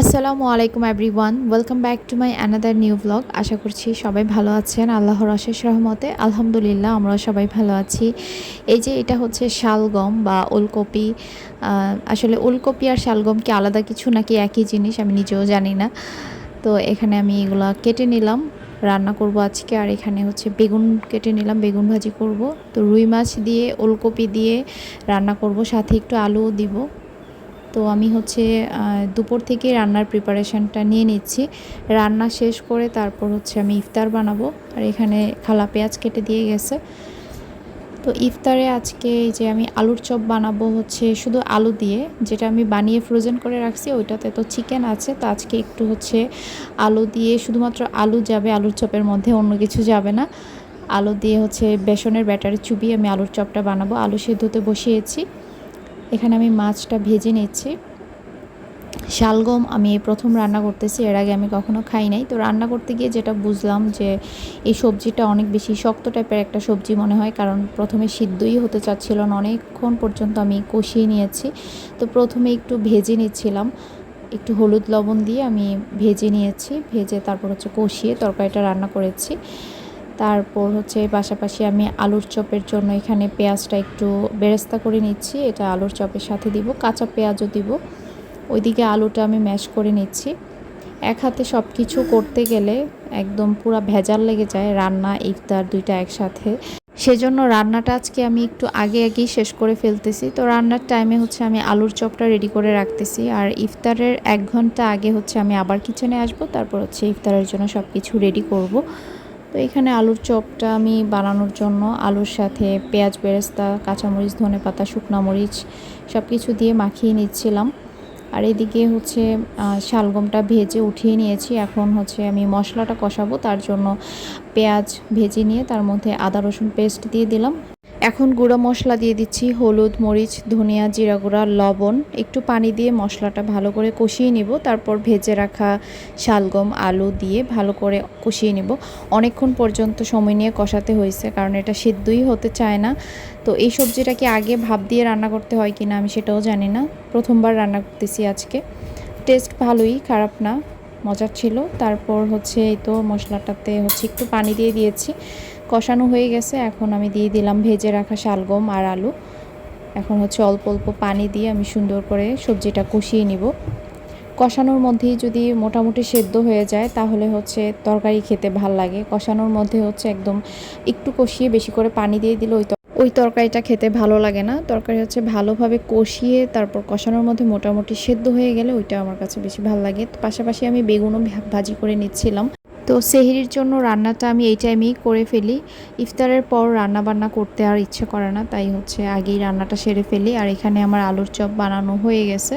আসসালামু আলাইকুম everyone, welcome back to my another new blog. আশা করছি সবাই ভালো আছেন। আল্লাহর অশেষ রহমতে আলহামদুলিল্লাহ আমরা সবাই ভালো আছি। এই যে এটা হচ্ছে শালগম বা ওলকপি আসলে ওলকপি আর শালগম কি আলাদা কিছু নাকি একই জিনিস আমি নিজেও জানি না। তো এখানে আমি এগুলা কেটে নিলাম, রান্না করব আজকে। আর এখানে হচ্ছে বেগুন কেটে নিলাম, বেগুন ভাজি করব। তো রুই মাছ দিয়ে, ওলকপি দিয়ে রান্না করব, সাথে একটু আলুও দিব। তো আমি হচ্ছে দুপুর থেকে রান্নার প্রিপারেশনটা নিয়ে নিচ্ছি। রান্না শেষ করে তারপর হচ্ছে আমি ইফতার বানাবো। আর এখানে খালা পেঁয়াজ কেটে দিয়ে গেছে। তো ইফতারে আজকে এই যে আমি আলুর চপ বানাবো হচ্ছে শুধু আলু দিয়ে, যেটা আমি বানিয়ে ফ্রোজেন করে রাখছি, ওইটাতে তো চিকেন আছে। তো আজকে একটু হচ্ছে আলু দিয়ে, শুধুমাত্র আলু যাবে, আলুর চপের মধ্যে অন্য কিছু যাবে না। আলু দিয়ে হচ্ছে বেসনের ব্যাটারে চুবিয়ে আমি আলুর চপটা বানাবো। আলু সেদ্ধতে বসিয়েছি। এখানে আমি মাছটা ভেজে নিচ্ছি। শালগম আমি প্রথম রান্না করতেছি, এর আগে আমি কখনো খাই নাই। তো রান্না করতে গিয়ে যেটা বুঝলাম যে এই সবজিটা অনেক বেশি শক্ত টাইপের একটা সবজি মনে হয়, কারণ প্রথমে সিদ্ধই হতে চাচ্ছিল না, অনেকক্ষণ পর্যন্ত আমি কষিয়ে নিয়েছি। তো প্রথমে একটু ভেজে নিচ্ছিলাম, একটু হলুদ লবণ দিয়ে আমি ভেজে নিয়েছি, ভেজে তারপর হচ্ছে কষিয়ে তরকারিটা রান্না করেছি। তারপর হচ্ছে পাশাপাশি আমি আলুর চপের জন্য এখানে পেঁয়াজটা একটু বেরেস্তা করে নিচ্ছি। এটা আলুর চপের সাথে দিব, কাঁচা পেঁয়াজও দিব। ওইদিকে আলুটা আমি ম্যাশ করে নিচ্ছি। এক হাতে সব কিছু করতে গেলে একদম পুরো ভেজাল লেগে যায় রান্না, ইফতার দুইটা একসাথে। সেজন্য রান্নাটা আজকে আমি একটু আগে আগেই শেষ করে ফেলতেছি। তো রান্নার টাইমে হচ্ছে আমি আলুর চপটা রেডি করে রাখতেছি। আর ইফতারের এক ঘণ্টা আগে হচ্ছে আমি আবার কিচেনে আসব। তারপর হচ্ছে ইফতারের জন্য সব কিছু রেডি করব। তো এখানে আলুর চপটা আমি বানানোর জন্য, আলুর সাথে পেঁয়াজ, বেরেস্তা, কাঁচামরিচ, ধনে পাতা, শুকনা মরিচ সব কিছু দিয়ে মাখিয়ে নিচ্ছিলাম। আর এদিকে হচ্ছে শালগমটা ভেজে উঠিয়ে নিয়েছি। এখন হচ্ছে আমি মশলাটা কষাবো, তার জন্য পেঁয়াজ ভেজে নিয়ে তার মধ্যে আদা, রসুন পেস্ট দিয়ে দিলাম। এখন গুঁড়ো মশলা দিয়ে দিচ্ছি হলুদ, মরিচ, ধনিয়া, জিরা গুঁড়া, লবণ। একটু পানি দিয়ে মশলাটা ভালো করে কষিয়ে নিব। তারপর ভেজে রাখা শালগম, আলু দিয়ে ভালো করে কষিয়ে নিব। অনেকক্ষণ পর্যন্ত সময় নিয়ে কষাতে হয়েছে, কারণ এটা সিদ্ধই হতে চায় না। তো এই সবজিটা কি আগে ভাব দিয়ে রান্না করতে হয় কি না আমি সেটাও জানি না। প্রথমবার রান্না করতেছি আজকে। টেস্ট ভালোই, খারাপ না, মজার ছিল। তারপর হচ্ছে এই তো মশলাটাতে হচ্ছে একটু পানি দিয়ে দিয়েছি। কষানো হয়ে গেছে। এখন আমি দিয়ে দিলাম ভেজে রাখা শালগম আর আলু। এখন হচ্ছে অল্প অল্প পানি দিয়ে আমি সুন্দর করে সবজিটা কষিয়ে নিব। কষানোর মধ্যেই যদি মোটামুটি সেদ্ধ হয়ে যায়, তাহলে হচ্ছে তরকারি খেতে ভালো লাগে। কষানোর মধ্যে হচ্ছে একদম একটু কষিয়ে বেশি করে পানি দিয়ে দিলে ওই ওই তরকারিটা খেতে ভালো লাগে না। তরকারি হচ্ছে ভালোভাবে কষিয়ে তারপর কষানোর মধ্যে মোটামুটি সেদ্ধ হয়ে গেলে ওইটা আমার কাছে বেশি ভালো লাগে। পাশাপাশি আমি বেগুনও ভাজি করে নিচ্ছিলাম। তো সেহরির জন্য রান্নাটা আমি এই টাইমেই করে ফেলি। ইফতারের পর রান্না বান্না করতে আর ইচ্ছে করে না, তাই হচ্ছে আগেই রান্নাটা সেরে ফেলি। আর এখানে আমার আলুর চপ বানানো হয়ে গেছে।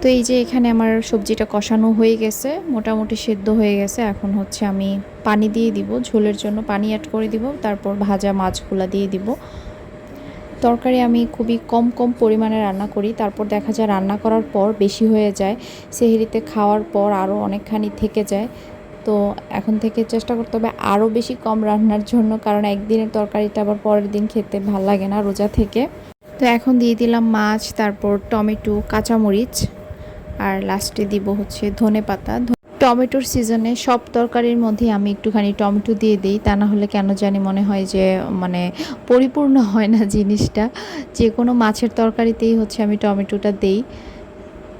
তো এই যে এখানে আমার সবজিটা কষানো হয়ে গেছে, মোটামুটি সেদ্ধ হয়ে গেছে। এখন হচ্ছে আমি পানি দিয়ে দিব, ঝোলের জন্য পানি অ্যাড করে দিব, তারপর ভাজা মাছগুলা দিয়ে দিব। তরকারি আমি খুবই কম কম পরিমাণে রান্না করি। তারপর দেখা যায় রান্না করার পর বেশি হয়ে যায়। সেহেরিতে খাওয়ার পর আরও অনেকখানি থেকে যায়। তো এখন থেকে চেষ্টা করতে হবে আরও বেশি কম রান্নার জন্য, কারণ একদিনের তরকারিটা আবার পরের দিন খেতে ভালো লাগে না রোজা থেকে। তো এখন দিয়ে দিলাম মাছ, তারপর টমেটো, কাঁচামরিচ, আর লাস্টে দিব হচ্ছে ধনে পাতা। টমেটোর সিজনে সব তরকারির মধ্যে আমি একটুখানি টমেটো দিয়ে দিই, তা না হলে কেন জানি মনে হয় যে মানে পরিপূর্ণ হয় না জিনিসটা। যে কোনো মাছের তরকারিতেই হচ্ছে আমি টমেটোটা দেই।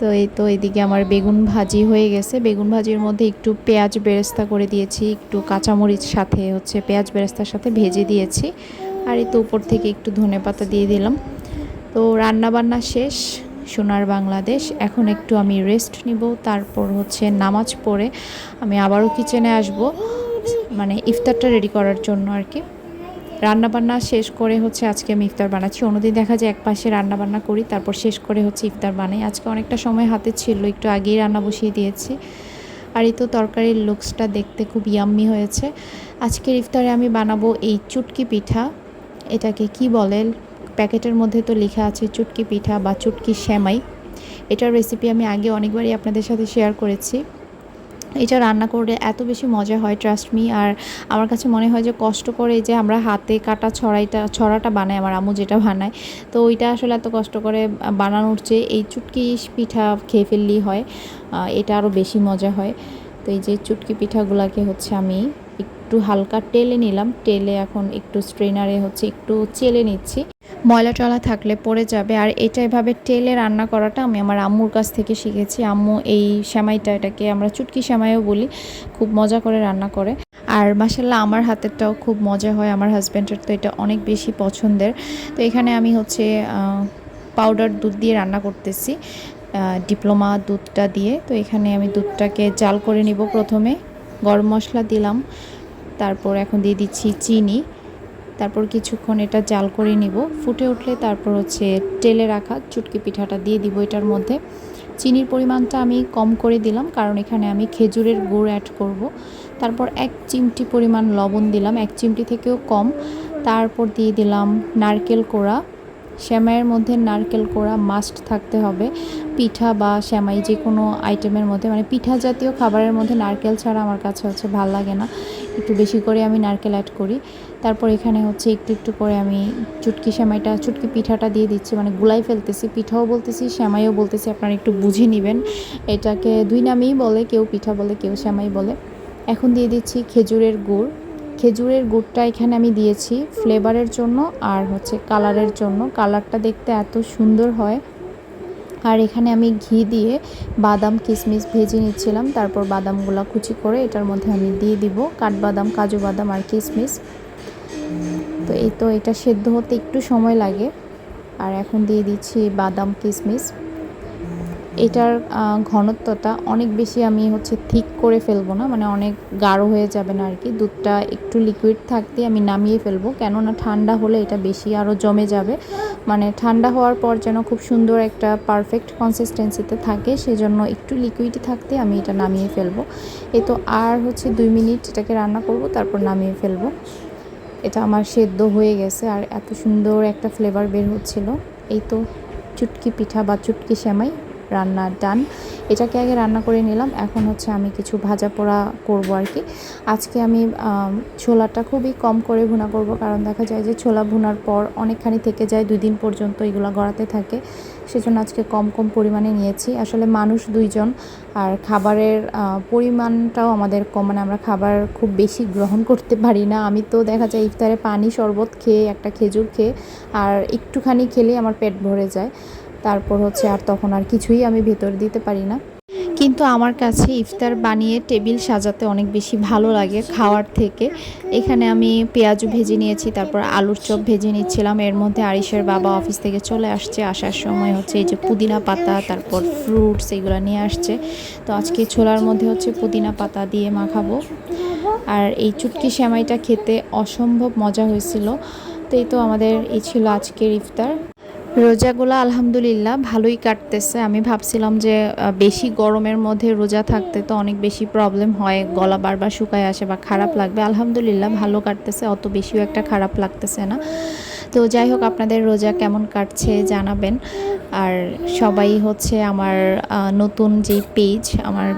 তো এই, তো এদিকে আমার বেগুন ভাজি হয়ে গেছে। বেগুন ভাজির মধ্যে একটু পেঁয়াজ বেরেস্তা করে দিয়েছি, একটু কাঁচামরিচ সাথে হচ্ছে পেঁয়াজ বেরেস্তার সাথে ভেজে দিয়েছি। আর এই তো উপর থেকে একটু ধনে পাতা দিয়ে দিলাম। তো রান্না বান্না শেষ, সোনার বাংলাদেশ। এখন একটু আমি রেস্ট নিব, তারপর হচ্ছে নামাজ পড়ে আমি আবারও কিচেনে আসব। মানে ইফতারটা রেডি করার জন্য আর কি। রান্না বান্না শেষ করে হচ্ছে আজকে আমি ইফতার বানাচ্ছি। অন্যদিন দেখা যায় এক পাশে রান্না বান্না করি, তারপর শেষ করে হচ্ছে ইফতার বানাই। আজকে অনেকটা সময় হাতে ছিল, একটু আগেই রান্না বসিয়ে দিয়েছি। আর এই তো তরকারির লুকসটা দেখতে খুব ইয়াম্মি হয়েছে। আজকের ইফতারে আমি বানাবো এই চুটকি পিঠা। এটাকে কি বলে? প্যাকেটের মধ্যে তো লেখা আছে চুটকি পিঠা বা চুটকি সেমাই। এটার রেসিপি আমি আগে অনেকবারই আপনাদের সাথে শেয়ার করেছি। এটা রান্না করলে এত বেশি মজা হয় ট্রাস্ট মি আর আমার কাছে মনে হয় যে কষ্ট করে যে আমরা হাতে কাটা ছড়াইটা, ছড়াটা বানাই, আমার আমু যেটা বানায়, তো ওইটা আসলে এত কষ্ট করে বানানোর চেয়ে এই চুটকি পিঠা খেয়ে ফেললেই হয় এটা আরও বেশি মজা হয়। তো এই যে চুটকি পিঠাগুলোকে হচ্ছে আমি একটু হালকা টেলে নিলাম। টেলে এখন একটু স্ট্রেনারে হচ্ছে একটু চেলে নিচ্ছি। ময়লা টলা থাকলে পড়ে যাবে। আর এটা এভাবে টেলে রান্না করাটা আমি আমার আম্মুর কাছ থেকে শিখেছি। আম্মু এই সেমাইটা এটাকে আমরা চুটকি সেমাইও বলি, খুব মজা করে রান্না করে। আর মাসাল্লাহ আমার হাতেরটাও খুব মজা হয়। আমার হাজব্যান্ডের তো এটা অনেক বেশি পছন্দের। তো এখানে আমি হচ্ছে পাউডার দুধ দিয়ে রান্না করতেছি। ডিপ্লোমা দুধটা দিয়ে। তো এখানে আমি দুধটাকে জাল করে নিব প্রথমে। গরম মশলা দিলাম। তারপর এখন দিয়ে দিচ্ছি চিনি। তারপর কিছুক্ষণ এটা জাল করে নিব। ফুটে উঠলে তারপর হচ্ছে তেলে রাখা চুটকি পিঠাটা দিয়ে দিব এটার মধ্যে। চিনির পরিমাণটা আমি কম করে দিলাম, কারণ এখানে আমি খেজুরের গুড় অ্যাড করব। তারপর এক চিমটি পরিমাণ লবণ দিলাম, এক চিমটি থেকেও কম। তারপর দিয়ে দিলাম নারকেল কোড়া। শ্যামাইয়ের মধ্যে নারকেল কোড়া মাস্ট থাকতে হবে। পিঠা বা শ্যামাই যে কোনো আইটেমের মধ্যে মানে পিঠা জাতীয় খাবারের মধ্যে নারকেল ছাড়া আমার কাছে হচ্ছে ভালো লাগে না। একটু বেশি করে আমি নারকেল অ্যাড করি। তারপর এখানে হচ্ছে একটু একটু করে আমি চুটকি শ্যামাইটা, চুটকি পিঠাটা দিয়ে দিচ্ছি মানে গুলাই ফেলতেছি। পিঠাও বলতেছি, শ্যামাইও বলতেছি, আপনারা একটু বুঝে নেবেন। এটাকে দুই নামেই বলে, কেউ পিঠা বলে, কেউ শ্যামাই বলে। এখন দিয়ে দিচ্ছি খেজুরের গুড়। খেজুরের গুড়টা এখানে আমি দিয়েছি ফ্লেভারের জন্য আর হচ্ছে কালারের জন্য। কালারটা দেখতে এত সুন্দর হয়। আর এখানে আমি ঘি দিয়ে বাদাম কিশমিশ ভেজে নিচ্ছিলাম। তারপর বাদামগুলো কুচি করে এটার মধ্যে আমি দিয়ে দিব। কাঠবাদাম, কাজু বাদাম আর কিশমিশ তো এই তো এটা সেদ্ধ হতে একটু সময় লাগে। আর এখন দিয়ে দিচ্ছি বাদাম কিশমিশ এটার ঘনত্বটা অনেক বেশি আমি হচ্ছে থিক করে ফেলব না মানে অনেক গাঢ় হয়ে যাবে না আর কি দুধটা একটু লিকুইড থাকতে আমি নামিয়ে ফেলব, কেননা ঠান্ডা হলে এটা বেশি আরও জমে যাবে। মানে ঠান্ডা হওয়ার পর যেন খুব সুন্দর একটা পারফেক্ট কনসিস্টেন্সিতে থাকে, সেজন্য একটু লিকুইড থাকতে আমি এটা নামিয়ে ফেলব। এই তো আর হচ্ছে দুই মিনিট এটাকে রান্না করব, তারপর নামিয়ে ফেলব। এটা আমার সেদ্ধ হয়ে গেছে, আর এত সুন্দর একটা ফ্লেভার বের হচ্ছিল। এই তো চুটকি পিঠা বা চুটকি সেমাই রান্না ডান এটাকে আগে রান্না করে নিলাম। এখন হচ্ছে আমি কিছু ভাজা পোড়া করব আর কি। আজকে আমি ছোলাটা খুবই কম করে ভুনা করব, কারণ দেখা যায় যে ছোলা ভুনার পর অনেকখানি থেকে যায়, দুই দিন পর্যন্ত এগুলো গড়াতে থাকে। সেজন্য আজকে কম কম পরিমাণে নিয়েছি। আসলে মানুষ দুইজন, আর খাবারের পরিমাণটাও আমাদের কম। মানে আমরা খাবার খুব বেশি গ্রহণ করতে পারি না। আমি তো দেখা যায় ইফতারে পানি শরবত খেয়ে, একটা খেজুর খেয়ে, আর একটুখানি খেলে আমার পেট ভরে যায়। তারপর হচ্ছে আর তখন আর কিছুই আমি ভেতর দিতে পারি না। কিন্তু আমার কাছে ইফতার বানিয়ে টেবিল সাজাতে অনেক বেশি ভালো লাগে খাওয়ার থেকে। এখানে আমি পেঁয়াজু ভেজে নিয়েছি, তারপর আলুর চপ ভেজে নিচ্ছিলাম। এর মধ্যে আরিশের বাবা অফিস থেকে চলে আসছে। আসার সময় হচ্ছে এই যে পুদিনা পাতা, তারপর ফ্রুটস এগুলো নিয়ে আসছে। তো আজকে ছোলার মধ্যে হচ্ছে পুদিনা পাতা দিয়ে মাখাবো। আর এই চুটকি সেমাইটা খেতে অসম্ভব মজা হয়েছিল। তো এই তো আমাদের, এই ছিল আজকের ইফতার। রোজাগুলো আলহামদুলিল্লাহ ভালোই কাটতেছে। আমি ভাবছিলাম যে বেশি গরমের মধ্যে রোজা থাকতে তো অনেক বেশি প্রবলেম হয়, গলা বারবার শুকায় আসে বা খারাপ লাগবে। আলহামদুলিল্লাহ ভালো কাটতেছে, অত বেশিও একটা খারাপ লাগতেছে না। তো যাই হোক, আপনাদের রোজা কেমন কাটছে জানাবেন। আর সবাই হচ্ছে আমার নতুন যে পেজ আমার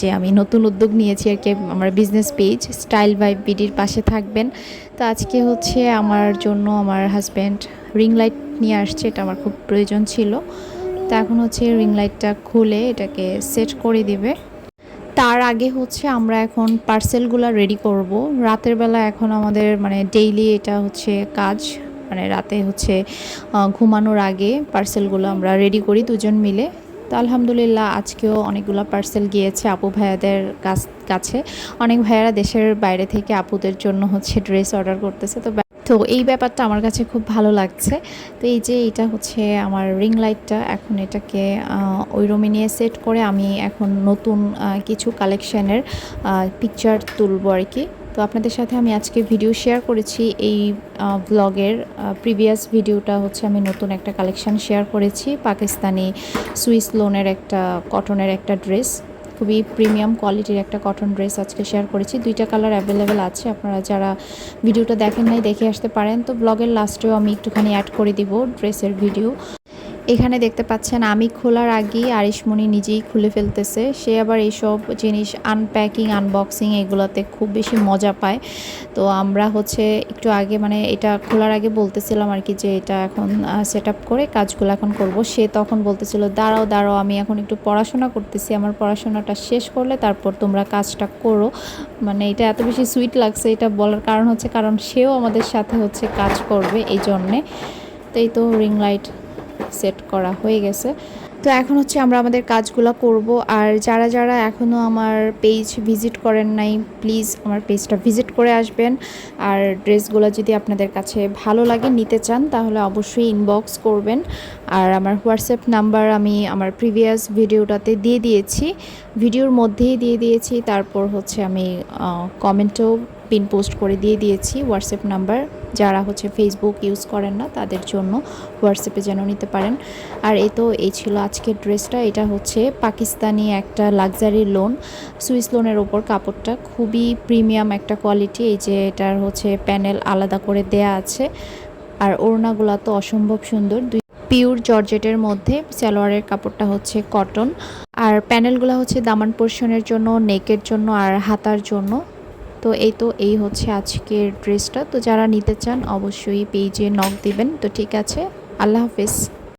যে আমি নতুন উদ্যোগ নিয়েছি আর কি, আমার বিজনেস পেজ স্টাইল বাই বিডির পাশে থাকবেন। তো আজকে হচ্ছে আমার জন্য আমার হাজব্যান্ড রিং লাইট নিয়ে আসছে, এটা আমার খুব প্রয়োজন ছিল। তো এখন হচ্ছে রিং লাইটটা খুলে এটাকে সেট করে দিবে। তার আগে হচ্ছে আমরা এখন পার্সেলগুলো রেডি করব। রাতের বেলা এখন আমাদের মানে ডেইলি এটা হচ্ছে কাজ মানে রাতে হচ্ছে ঘুমানোর আগে পার্সেলগুলো আমরা রেডি করি দুজন মিলে। তো আলহামদুলিল্লাহ আজকেও অনেকগুলো পার্সেল গিয়েছে আপু ভাইয়াদের কাছ, কাছে। অনেক ভাইয়ারা দেশের বাইরে থেকে আপুদের জন্য হচ্ছে ড্রেস অর্ডার করতেছে। তো তো এই ব্যাপারটা আমার কাছে খুব ভালো লাগছে। তো এই যে এটা হচ্ছে আমার রিং লাইটটা এখন এটাকে ওই রুমে নিয়ে সেট করে আমি এখন নতুন কিছু কালেকশানের পিকচার তুলব আর কি। তো আপনাদের সাথে আমি আজকে ভিডিও শেয়ার করেছি। এই ব্লগের প্রিভিয়াস ভিডিওটা হচ্ছে আমি নতুন একটা কালেকশান শেয়ার করেছি। পাকিস্তানি সুইস লোনের একটা কটনের একটা ড্রেস খুবই প্রিমিয়াম কোয়ালিটির একটা কটন ড্রেস আজকে শেয়ার করেছি। দুইটা কালার অ্যাভেলেবেল আছে, আপনারা যারা ভিডিওটা দেখেন নাই দেখে আসতে পারেন। তো ব্লগের লাস্টেও আমি একটুখানি অ্যাড করে দিব ড্রেসের ভিডিও এখানে দেখতে পাচ্ছেন, আমি খোলার আগেই আরিশমণি নিজেই খুলে ফেলতেছে। সে আবার এইসব জিনিস আনপ্যাকিং আনবক্সিং এগুলোতে খুব বেশি মজা পায়। তো আমরা হচ্ছে একটু আগে মানে এটা খোলার আগে বলতেছিলাম আর কি যে এটা এখন সেট করে কাজগুলো এখন করব। সে তখন বলতেছিল, দাঁড়াও দাঁড়াও, আমি এখন একটু পড়াশোনা করতেছি। আমার পড়াশোনাটা শেষ করলে তারপর তোমরা কাজটা করো। মানে এটা এত বেশি সুইট লাগছে, এটা বলার কারণ হচ্ছে, কারণ সেও আমাদের সাথে হচ্ছে কাজ করবে এই জন্যে তো এই তো রিং লাইট সেট করা হয়ে গেছে। তো এখন হচ্ছে আমরা আমাদের কাজগুলো করব। আর যারা যারা এখনও আমার পেজ ভিজিট করেন নাই প্লিজ আমার পেজটা ভিজিট করে আসবেন। আর ড্রেসগুলো যদি আপনাদের কাছে ভালো লাগে, নিতে চান, তাহলে অবশ্যই ইনবক্স করবেন। আর আমার হোয়াটসঅ্যাপ নাম্বার আমি আমার প্রিভিয়াস ভিডিওটাতে দিয়ে দিয়েছি। ভিডিওর মধ্যেই দিয়ে দিয়েছি। তারপর হচ্ছে আমি কমেন্টও পিন পোস্ট করে দিয়ে দিয়েছি। হোয়াটসঅ্যাপ নাম্বার যারা হচ্ছে ফেসবুক ইউজ করেন না, তাদের জন্য হোয়াটসঅ্যাপে যেন নিতে পারেন। আর এ তো, এই ছিল আজকের ড্রেসটা। এটা হচ্ছে পাকিস্তানি একটা লাক্সারি লোন সুইস লোনের ওপর কাপড়টা খুবই প্রিমিয়াম একটা কোয়ালিটি এই যে এটার হচ্ছে প্যানেল আলাদা করে দেয়া আছে। আর ওড়নাগুলো তো অসম্ভব সুন্দর। দুই পিওর জর্জেটের মধ্যে সালোয়ারের কাপড়টা হচ্ছে কটন আর প্যানেলগুলো হচ্ছে দামান পোর্শনের জন্য নেকের জন্য আর হাতার জন্য। তো এই তো, এই হচ্ছে আজকের ড্রেসটা। তো যারা নিতে চান, অবশ্যই পেজে নক দিবেন। তো ঠিক আছে, আল্লাহ হাফেজ।